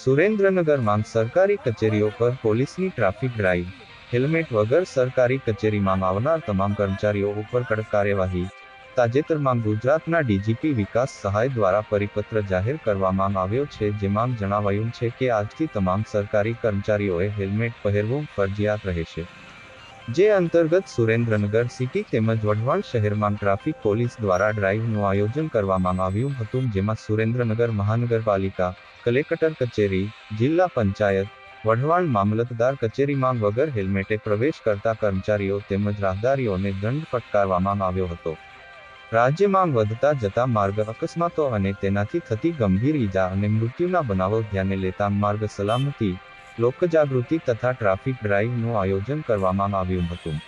સુરેન્દ્રનગરમાં સરકારી કચેરીઓ પર પોલીસની ટ્રાફિક ડ્રાઈવ, હેલ્મેટ વગર સરકારી કચેરીમાં આવનાર તમામ કર્મચારીઓ ઉપર કડક કાર્યવાહી, તાજેતરમાં ગુજરાતના ડીજીપી વિકાસ સહાય દ્વારા પરિપત્ર જાહેર કરવામાં આવ્યો છે જેમાં જણાવાયું છે કે આજથી તમામ સરકારી કર્મચારીઓએ હેલ્મેટ પહેરવું ફરજિયાત રહેશે. જે અંતર્ગત સુરેન્દ્રનગર સિટી તેમજ વઢવાણ શહેરમાં ટ્રાફિક પોલીસ દ્વારા ડ્રાઈવનું આયોજન કરવામાં આવ્યું હતું, જેમાં સુરેન્દ્રનગર મહાનગરપાલિકા, કલેક્ટર કચેરી, જિલ્લા પંચાયત, વઢવાણ મામલતદાર કચેરીમાં વગર હેલ્મેટે પ્રવેશ કરતા કર્મચારીઓ તેમજ રાહદારીઓને દંડ ફટકારવામાં આવ્યો હતો. રાજ્યમાં વધતા જતા માર્ગ અકસ્માતો અને તેનાથી થતી ગંભીર ઈજા અને મૃત્યુના બનાવો ધ્યાને લેતા માર્ગ સલામતી લોકજાગૃતિ તથા ટ્રાફિક ડ્રાઇવનું આયોજન કરવામાં આવ્યું હતું.